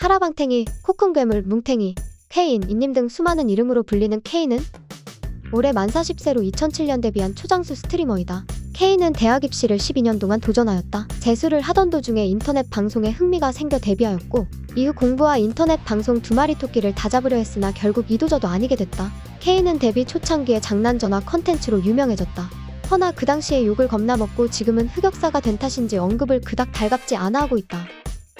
하라방탱이, 코쿤괴물, 뭉탱이, 케인, 인님 등 수많은 이름으로 불리는 케인은 올해 만 40세로 2007년 데뷔한 초장수 스트리머이다. 케인은 대학 입시를 12년 동안 도전하였다. 재수를 하던 도중에 인터넷 방송에 흥미가 생겨 데뷔하였고 이후 공부와 인터넷 방송 두 마리 토끼를 다 잡으려 했으나 결국 이도저도 아니게 됐다. 케인은 데뷔 초창기에 장난전화 컨텐츠로 유명해졌다. 허나 그 당시에 욕을 겁나 먹고 지금은 흑역사가 된 탓인지 언급을 그닥 달갑지 않아 하고 있다.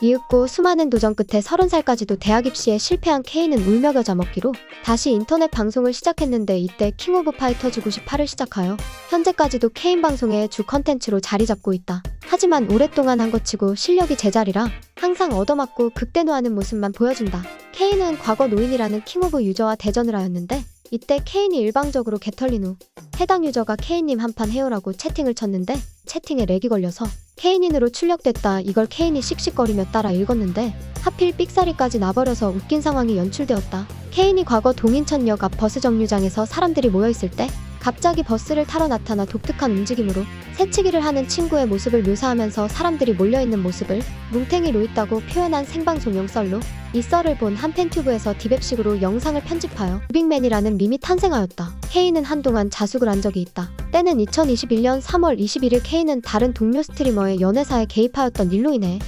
이윽고 수많은 도전 끝에 30살까지도 대학 입시에 실패한 케인은 울며 겨자 먹기로 다시 인터넷 방송을 시작했는데 이때 킹 오브 파이터즈 98을 시작하여 현재까지도 케인 방송의 주 컨텐츠로 자리 잡고 있다. 하지만 오랫동안 한 것 치고 실력이 제자리라 항상 얻어맞고 극대노하는 모습만 보여준다. 케인은 과거 노인이라는 킹 오브 유저와 대전을 하였는데 이때 케인이 일방적으로 개털린 후 해당 유저가 케인님 한판 해요라고 채팅을 쳤는데 채팅에 렉이 걸려서 케인인으로 출력됐다 이걸 케인이 씩씩거리며 따라 읽었는데 하필 삑사리까지 나버려서 웃긴 상황이 연출되었다. 케인이 과거 동인천역 앞 버스 정류장에서 사람들이 모여있을 때 갑자기 버스를 타러 나타나 독특한 움직임으로 새치기를 하는 친구의 모습을 묘사하면서 사람들이 몰려있는 모습을 뭉탱이로 있다고 표현한 생방송용 썰로 이 썰을 본 한 팬튜브에서 디맵식으로 영상을 편집하여 무빅맨이라는 밈이 탄생하였다. 케인은 한동안 자숙을 한 적이 있다. 때는 2021년 3월 21일 케인은 다른 동료 스트리머의 연애사에 개입하였던 일로 인해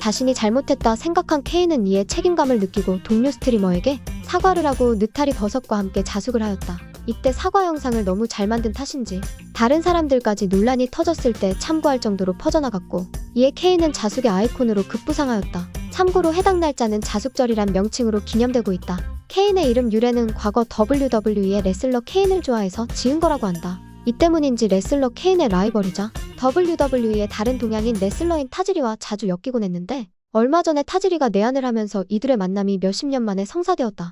자신이 잘못했다 생각한 케인은 이에 책임감을 느끼고 동료 스트리머에게 사과를 하고 느타리 버섯과 함께 자숙을 하였다. 이때 사과 영상을 너무 잘 만든 탓인지 다른 사람들까지 논란이 터졌을 때 참고할 정도로 퍼져나갔고 이에 케인은 자숙의 아이콘으로 급부상하였다. 참고로 해당 날짜는 자숙절이란 명칭으로 기념되고 있다. 케인의 이름 유래는 과거 WWE의 레슬러 케인을 좋아해서 지은 거라고 한다. 이 때문인지 레슬러 케인의 라이벌이자 WWE의 다른 동양인 레슬러인 타지리와 자주 엮이곤 했는데 얼마 전에 타지리가 내한을 하면서 이들의 만남이 몇십 년 만에 성사되었다.